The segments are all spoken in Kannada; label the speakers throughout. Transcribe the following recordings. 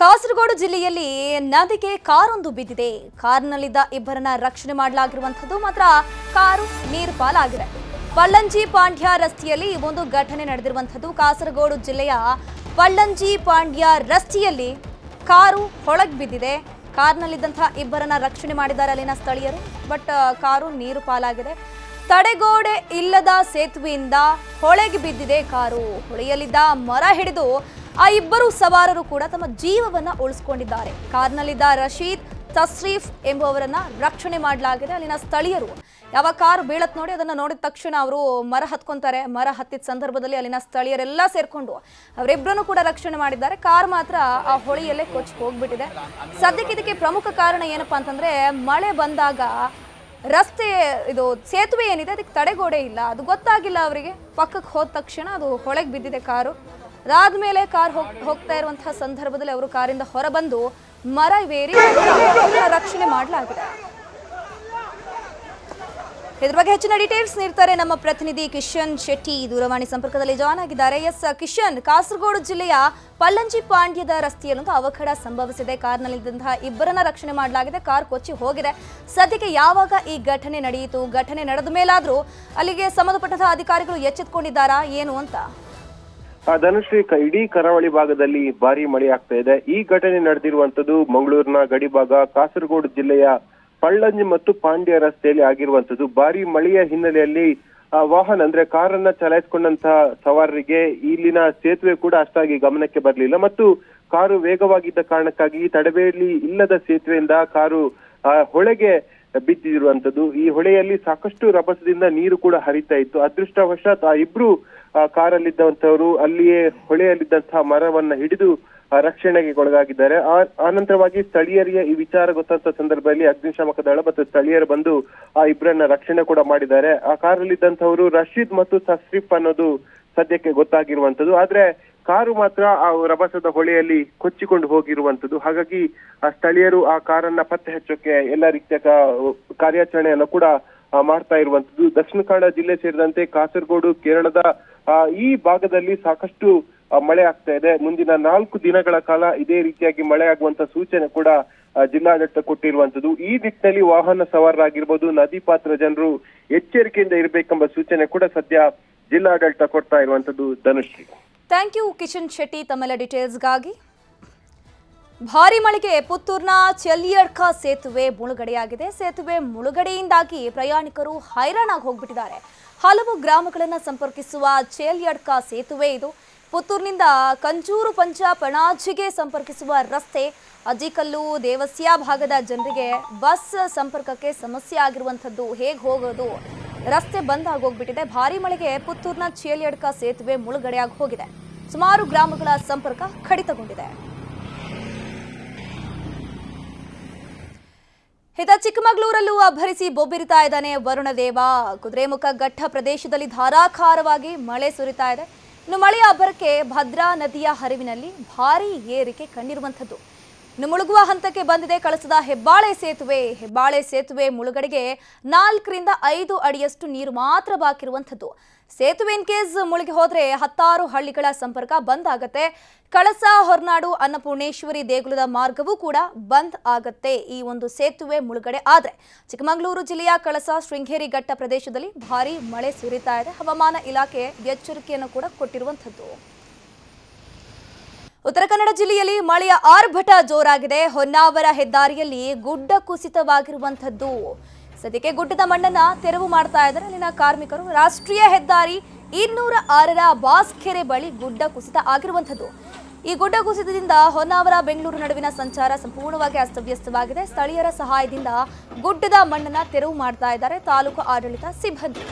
Speaker 1: ಕಾಸರಗೋಡು ಜಿಲ್ಲೆಯಲ್ಲಿ ನದಿಗೆ ಕಾರೊಂದು ಬಿದ್ದಿದೆ. ಕಾರ್ನಲ್ಲಿದ್ದ ಇಬ್ಬರನ್ನ ರಕ್ಷಣೆ ಮಾಡಲಾಗಿರುವಂಥದ್ದು ಮಾತ್ರ ಕಾರು, ನೀರು ಪಾಲಾಗಿದೆ. ಪಳ್ಳಂಜಿ ಪಾಂಡ್ಯ ರಸ್ತೆಯಲ್ಲಿ ಒಂದು ಘಟನೆ ನಡೆದಿರುವಂಥದ್ದು. ಕಾಸರಗೋಡು ಜಿಲ್ಲೆಯ ಪಳ್ಳಂಜಿ ಪಾಂಡ್ಯ ರಸ್ತೆಯಲ್ಲಿ ಕಾರು ಹೊಳಗ್ ಬಿದ್ದಿದೆ. ಕಾರ್ನಲ್ಲಿದ್ದಂತಹ ಇಬ್ಬರನ್ನ ರಕ್ಷಣೆ ಮಾಡಿದ್ದಾರೆ ಅಲ್ಲಿನ ಸ್ಥಳೀಯರು. ಬಟ್ ಕಾರು, ನೀರು ಪಾಲಾಗಿದೆ. ತಡೆಗೋಡೆ ಇಲ್ಲದ ಸೇತುವೆಯಿಂದ ಹೊಳೆಗೆ ಬಿದ್ದಿದೆ ಕಾರು. ಹೊಳೆಯಲ್ಲಿದ್ದ ಮರ ಹಿಡಿದು ಆ ಇಬ್ಬರು ಸವಾರರು ಕೂಡ ತಮ್ಮ ಜೀವವನ್ನ ಉಳಿಸ್ಕೊಂಡಿದ್ದಾರೆ. ಕಾರ್ನಲ್ಲಿದ್ದ ರಶೀದ್ ತಸ್ರೀಫ್ ಎಂಬುವರನ್ನ ರಕ್ಷಣೆ ಮಾಡಲಾಗಿದೆ. ಅಲ್ಲಿನ ಸ್ಥಳೀಯರು ಯಾವ ಕಾರು ಬೀಳತ್ ನೋಡಿ ಅದನ್ನ ನೋಡಿದ ತಕ್ಷಣ ಅವರು ಮರ ಹತ್ಕೊಂತಾರೆ. ಮರ ಹತ್ತಿದ ಸಂದರ್ಭದಲ್ಲಿ ಅಲ್ಲಿನ ಸ್ಥಳೀಯರೆಲ್ಲ ಸೇರ್ಕೊಂಡು ಅವರಿಬ್ಬರನ್ನು ಕೂಡ ರಕ್ಷಣೆ ಮಾಡಿದ್ದಾರೆ. ಕಾರ್ ಮಾತ್ರ ಆ ಹೊಳೆಯಲ್ಲೇ ಕೊಚ್ಚಿ ಹೋಗ್ಬಿಟ್ಟಿದೆ. ಸದ್ಯಕ್ಕೆ ಇದಕ್ಕೆ ಪ್ರಮುಖ ಕಾರಣ ಏನಪ್ಪಾ ಅಂತಂದ್ರೆ ಮಳೆ ಬಂದಾಗ ರಸ್ತೆ ಇದು ಸೇತುವೆ ಏನಿದೆ, ಅದಕ್ಕೆ ತಡೆಗೋಡೆ ಇಲ್ಲ. ಅದು ಗೊತ್ತಾಗಿಲ್ಲ ಅವರಿಗೆ. ಪಕ್ಕಕ್ಕೆ ಹೋದ ತಕ್ಷಣ ಅದು ಹೊಳೆಗೆ ಬಿದ್ದಿದೆ ಕಾರು. ಅದಾದ್ಮೇಲೆ ಕಾರ್ ಹೋಗ್ ಹೋಗ್ತಾ ಇರುವಂತಹ ಸಂದರ್ಭದಲ್ಲಿ ಅವರು ಕಾರಿಂದ ಹೊರಬಂದು ಮರ ಏರಿ ರಕ್ಷಣೆ ಮಾಡಲಾಗಿದೆ. ಇದ್ರ ಬಗ್ಗೆ ಹೆಚ್ಚಿನ ಡೀಟೇಲ್ಸ್ ನೀಡ್ತಾರೆ ನಮ್ಮ ಪ್ರತಿನಿಧಿ ಕಿಶನ್ ಶೆಟ್ಟಿ. ದೂರವಾಣಿ ಸಂಪರ್ಕದಲ್ಲಿ ಜಾಯ್ನ್ ಆಗಿದ್ದಾರೆ. ಎಸ್ ಕಿಶನ್, ಕಾಸರಗೋಡು ಜಿಲ್ಲೆಯ ಪಲ್ಲಂಜಿ ಪಾಂಡ್ಯದ ರಸ್ತೆಯಲ್ಲೊಂದು ಅವಘಡ ಸಂಭವಿಸಿದೆ. ಕಾರ್ನಲ್ಲಿದ್ದಂತಹ ಇಬ್ಬರನ್ನ ರಕ್ಷಣೆ ಮಾಡಲಾಗಿದೆ. ಕಾರ್ ಕೊಚ್ಚಿ ಹೋಗಿದೆ. ಸದ್ಯಕ್ಕೆ ಯಾವಾಗ ಈ ಘಟನೆ ನಡೆಯಿತು? ಘಟನೆ ನಡೆದ ಮೇಲಾದರೂ ಅಲ್ಲಿಗೆ ಸಂಬಂಧಪಟ್ಟಂತಹ ಅಧಿಕಾರಿಗಳು ಎಚ್ಚೆತ್ಕೊಂಡಿದ್ದಾರಾ? ಏನು ಅಂತ?
Speaker 2: ಧನುಶ್ರೀ ಇಡೀ ಕರಾವಳಿ ಭಾಗದಲ್ಲಿ ಭಾರಿ ಮಳೆ ಆಗ್ತಾ ಇದೆ. ಈ ಘಟನೆ ನಡೆದಿರುವಂತದ್ದು ಮಂಗಳೂರಿನ ಗಡಿಭಾಗ, ಕಾಸರಗೋಡು ಜಿಲ್ಲೆಯ ಪಳ್ಳಂಜಿ ಮತ್ತು ಪಾಂಡ್ಯ ರಸ್ತೆಯಲ್ಲಿ ಆಗಿರುವಂತದ್ದು ಭಾರಿ ಮಳೆಯ ಹಿನ್ನೆಲೆಯಲ್ಲಿ ವಾಹನ, ಅಂದ್ರೆ ಕಾರನ್ನ ಚಲಾಯಿಸಿಕೊಂಡಂತಹ ಸವಾರರಿಗೆ ಇಲ್ಲಿನ ಸೇತುವೆ ಕೂಡ ಅಷ್ಟಾಗಿ ಗಮನಕ್ಕೆ ಬರಲಿಲ್ಲ. ಮತ್ತು ಕಾರು ವೇಗವಾಗಿದ್ದ ಕಾರಣಕ್ಕಾಗಿ ತಡಬೇಲಿ ಇಲ್ಲದ ಸೇತುವೆಯಿಂದ ಕಾರು ಹೊಳೆಗೆ ಬಿದ್ದಿರುವಂತದ್ದು ಈ ಹೊಳೆಯಲ್ಲಿ ಸಾಕಷ್ಟು ರಭಸದಿಂದ ನೀರು ಕೂಡ ಹರಿತಾ ಇತ್ತು. ಅದೃಷ್ಟವಶಾತ್ ಆ ಇಬ್ರು ಆ, ಕಾರಲ್ಲಿದ್ದಂಥವರು ಅಲ್ಲಿಯೇ ಹೊಳೆಯಲ್ಲಿದ್ದಂತಹ ಮರವನ್ನ ಹಿಡಿದು ರಕ್ಷಣೆಗೆ ಒಳಗಾಗಿದ್ದಾರೆ. ಆ- ಅನಂತರವಾಗಿ ಸ್ಥಳೀಯರಿಗೆ ಈ ವಿಚಾರ ಗೊತ್ತಾದ ಸಂದರ್ಭದಲ್ಲಿ ಅಗ್ನಿಶಾಮಕ ದಳ ಮತ್ತು ಸ್ಥಳೀಯರು ಬಂದು ಆ ಇಬ್ಬರನ್ನ ರಕ್ಷಣೆ ಕೂಡ ಮಾಡಿದ್ದಾರೆ. ಆ ಕಾರಲ್ಲಿದ್ದಂಥವರು ರಶೀದ್ ಮತ್ತು ಸಸ್ರಿಫ್ ಅನ್ನೋದು ಸದ್ಯಕ್ಕೆ ಗೊತ್ತಾಗಿರುವಂತದ್ದು ಆದ್ರೆ ಕಾರು ಮಾತ್ರ ಆ ರಭಸದ ಹೊಳೆಯಲ್ಲಿ ಕೊಚ್ಚಿಕೊಂಡು ಹೋಗಿರುವಂತದ್ದು ಹಾಗಾಗಿ ಆ ಸ್ಥಳೀಯರು ಆ ಕಾರನ್ನ ಪತ್ತೆ ಹಚ್ಚೋಕೆ ಎಲ್ಲ ರೀತಿಯ ಕಾರ್ಯಾಚರಣೆಯನ್ನು ಕೂಡ ಮಾಡ್ತಾ ಇರುವಂತದ್ದು ದಕ್ಷಿಣ ಕನ್ನಡ ಜಿಲ್ಲೆ ಸೇರಿದಂತೆ ಕಾಸರಗೋಡು, ಕೇರಳದ ಈ ಭಾಗದಲ್ಲಿ ಸಾಕಷ್ಟು ಮಳೆ ಆಗ್ತಾ ಇದೆ. ಮುಂದಿನ ನಾಲ್ಕು ದಿನಗಳ ಕಾಲ ಇದೇ ರೀತಿಯಾಗಿ ಮಳೆ ಆಗುವಂತ ಸೂಚನೆ ಕೂಡ ಜಿಲ್ಲಾಡಳಿತ ಕೊಟ್ಟಿರುವಂತದ್ದು ಈ ನಿಟ್ಟಿನಲ್ಲಿ ವಾಹನ ಸವಾರರಾಗಿರ್ಬೋದು, ನದಿ ಪಾತ್ರ ಜನರು ಎಚ್ಚರಿಕೆಯಿಂದ ಇರಬೇಕೆಂಬ ಸೂಚನೆ ಕೂಡ ಸದ್ಯ ಜಿಲ್ಲಾಡಳಿತ ಕೊಡ್ತಾ ಇರುವಂತದ್ದು ಧನುಶ್ರೀ
Speaker 1: ಥ್ಯಾಂಕ್ ಯು ಕಿಶನ್ ಶೆಟ್ಟಿ ತಮ್ಮೆಲ್ಲ ಡೀಟೇಲ್ಸ್ಗಾಗಿ ಭಾರಿ ಮಳೆಗೆ ಪುತ್ತೂರಿನ ಚಲಿಯಡ್ಕ ಸೇತುವೆ ಮುಳುಗಡೆಯಾಗಿದೆ. ಸೇತುವೆ ಮುಳುಗಡೆಯಿಂದಾಗಿ ಪ್ರಯಾಣಿಕರು ಹೈರಾಣಾಗಿ ಹೋಗ್ಬಿಟ್ಟಿದ್ದಾರೆ. ಹಲವು ಗ್ರಾಮಗಳನ್ನು ಸಂಪರ್ಕಿಸುವ ಚೇಲ್ಯಡ್ಕ ಸೇತುವೆ ಇದು. ಪುತ್ತೂರಿನಿಂದ ಕಂಜೂರು ಪಂಚ ಪಣಾಜಿಗೆ ಸಂಪರ್ಕಿಸುವ ರಸ್ತೆ. ಅಜಿಕಲ್ಲು ದೇವಸ್ಯ ಭಾಗದ ಜನರಿಗೆ ಬಸ್ ಸಂಪರ್ಕಕ್ಕೆ ಸಮಸ್ಯೆ ಆಗಿರುವಂಥದ್ದು ಹೇಗೆ ಹೋಗೋದು? ರಸ್ತೆ ಬಂದ್ ಆಗೋಗ್ಬಿಟ್ಟಿದೆ. ಭಾರಿ ಮಳೆಗೆ ಪುತ್ತೂರಿನ ಚೇಲಿಯಡ್ಕ ಸೇತುವೆ ಮುಳುಗಡೆಯಾಗಿ ಹೋಗಿದೆ. ಸುಮಾರು ಗ್ರಾಮಗಳ ಸಂಪರ್ಕ ಕಡಿತಗೊಂಡಿದೆ. ಹಿತ ಚಿಕ್ಕಮಗಳೂರಲ್ಲೂ ಅಬ್ಬರಿಸಿ ಬೊಬ್ಬಿರಿತಾ ಇದ್ದಾನೆ ವರುಣದೇವ. ಕುದುರೆಮುಖ ಘಟ್ಟ ಪ್ರದೇಶದಲ್ಲಿ ಧಾರಾಕಾರವಾಗಿ ಮಳೆ ಸುರಿತಾ ಇದೆ. ಇನ್ನು ಮಳೆಯ ಅಬ್ಬರಕ್ಕೆ ಭದ್ರಾ ನದಿಯ ಹರಿವಿನಲ್ಲಿ ಭಾರಿ ಏರಿಕೆ ಕಂಡಿರುವಂಥದ್ದು. ಮುಳುಗುವ ಹಂತಕ್ಕೆ ಬಂದಿದೆ. ಕಳಸದ ಹೆಬ್ಬಾಳೆ ಸೇತುವೆ ಹೆಬ್ಬಾಳೆ ಸೇತುವೆ ಮುಳುಗಡೆಗೆ ನಾಲ್ಕರಿಂದ ಐದು ಅಡಿಯಷ್ಟು ನೀರು ಮಾತ್ರ ಬಾಕಿರುವಂಥದ್ದು. ಸೇತುವೆ ಇನ್ ಕೇಸ್ ಮುಳುಗಿ ಹೋದರೆ ಹತ್ತಾರು ಹಳ್ಳಿಗಳ ಸಂಪರ್ಕ ಬಂದ್ ಆಗತ್ತೆ. ಕಳಸ, ಹೊರನಾಡು, ಅನ್ನಪೂರ್ಣೇಶ್ವರಿ ದೇಗುಲದ ಮಾರ್ಗವೂ ಕೂಡ ಬಂದ್ ಆಗತ್ತೆ ಈ ಒಂದು ಸೇತುವೆ ಮುಳುಗಡೆ. ಆದರೆ ಚಿಕ್ಕಮಗಳೂರು ಜಿಲ್ಲೆಯ ಕಳಸ, ಶೃಂಗೇರಿ ಘಟ್ಟ ಪ್ರದೇಶದಲ್ಲಿ ಭಾರೀ ಮಳೆ ಸುರಿತಾ ಇದೆ. ಹವಾಮಾನ ಇಲಾಖೆ ಎಚ್ಚರಿಕೆಯನ್ನು ಕೂಡ ಕೊಟ್ಟಿರುವಂಥದ್ದು. ಉತ್ತರ ಕನ್ನಡ ಜಿಲ್ಲೆಯಲ್ಲಿ ಮಳೆಯ ಆರ್ಭಟ ಜೋರಾಗಿದೆ. ಹೊನ್ನಾವರ ಹೆದ್ದಾರಿಯಲ್ಲಿ ಗುಡ್ಡ ಕುಸಿತವಾಗಿರುವಂಥದ್ದು. ಸದ್ಯಕ್ಕೆ ಗುಡ್ಡದ ಮಣ್ಣನ್ನ ತೆರವು ಮಾಡ್ತಾ ಇದ್ದಾರೆ. ಅಲ್ಲಿನ ಕಾರ್ಮಿಕರು ರಾಷ್ಟ್ರೀಯ ಹೆದ್ದಾರಿ ಇನ್ನೂರ ಆರರ ಬಾಸ್ಕೆರೆ ಬಳಿ ಗುಡ್ಡ ಕುಸಿತ ಆಗಿರುವಂಥದ್ದು. ಈ ಗುಡ್ಡ ಕುಸಿತದಿಂದ ಹೊನ್ನಾವರ ಬೆಂಗಳೂರು ನಡುವಿನ ಸಂಚಾರ ಸಂಪೂರ್ಣವಾಗಿ ಅಸ್ತವ್ಯಸ್ತವಾಗಿದೆ. ಸ್ಥಳೀಯರ ಸಹಾಯದಿಂದ ಗುಡ್ಡದ ಮಣ್ಣನ್ನ ತೆರವು ಮಾಡ್ತಾ ಇದ್ದಾರೆ. ತಾಲೂಕು ಆಡಳಿತ ಸಿಬ್ಬಂದಿ.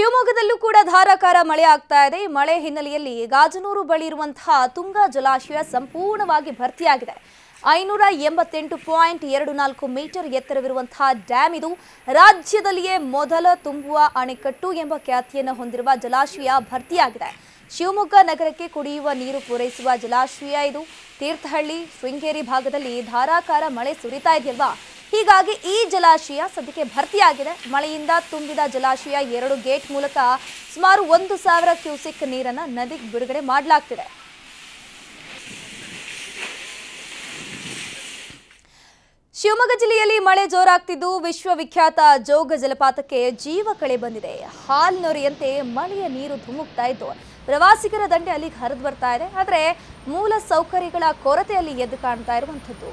Speaker 1: ಶಿವಮೊಗ್ಗದಲ್ಲೂ ಕೂಡ ಧಾರಾಕಾರ ಮಳೆ ಆಗ್ತಾ ಇದೆ. ಈ ಮಳೆ ಹಿನ್ನೆಲೆಯಲ್ಲಿ ಗಾಜನೂರು ಬಳಿ ಇರುವಂತಹ ತುಂಗಾ ಜಲಾಶಯ ಸಂಪೂರ್ಣವಾಗಿ ಭರ್ತಿಯಾಗಿದೆ. ಐನೂರ ಎಂಬತ್ತೆಂಟು ಪಾಯಿಂಟ್ ಎರಡು ನಾಲ್ಕು ಮೀಟರ್ ಎತ್ತರವಿರುವಂತಹ ಡ್ಯಾಮ್ ಇದು ರಾಜ್ಯದಲ್ಲಿಯೇ ಮೊದಲ ತುಂಬುವ ಅಣೆಕಟ್ಟು ಎಂಬ ಖ್ಯಾತಿಯನ್ನು ಹೊಂದಿರುವ ಜಲಾಶಯ ಭರ್ತಿಯಾಗಿದೆ. ಶಿವಮೊಗ್ಗ ನಗರಕ್ಕೆ ಕುಡಿಯುವ ನೀರು ಪೂರೈಸುವ ಜಲಾಶಯ ಇದು. ತೀರ್ಥಹಳ್ಳಿ, ಶೃಂಗೇರಿ ಭಾಗದಲ್ಲಿ ಧಾರಾಕಾರ ಮಳೆ ಸುರಿತಾ ಇದೆಯಲ್ವಾ? ಹೀಗಾಗಿ ಈ ಜಲಾಶಯ ಸದ್ಯಕ್ಕೆ ಭರ್ತಿಯಾಗಿದೆ. ಮಳೆಯಿಂದ ತುಂಬಿದ ಜಲಾಶಯ ಎರಡು ಗೇಟ್ ಮೂಲಕ ಸುಮಾರು ಒಂದು ಸಾವಿರ ಕ್ಯೂಸೆಕ್ ನೀರನ್ನು ನದಿಗೆ ಬಿಡುಗಡೆ ಮಾಡಲಾಗ್ತಿದೆ. ಶಿವಮೊಗ್ಗ ಜಿಲ್ಲೆಯಲ್ಲಿ ಮಳೆ ಜೋರಾಗ್ತಿದ್ದು. ವಿಶ್ವವಿಖ್ಯಾತ ಜೋಗ ಜಲಪಾತಕ್ಕೆ ಜೀವ ಕಳೆ ಬಂದಿದೆ. ಹಾಲ್ನೊರೆಯಂತೆ ಮಳೆಯ ನೀರು ಧುಮುಕ್ತಾ ಇದ್ದು, ಪ್ರವಾಸಿಗರ ದಂಡೆ ಅಲ್ಲಿಗೆ ಹರಿದು ಬರ್ತಾ ಇದೆ. ಆದರೆ ಮೂಲ ಸೌಕರ್ಯಗಳ ಕೊರತೆಯಲ್ಲಿ ಎದ್ದು ಕಾಣ್ತಾ ಇರುವಂಥದ್ದು.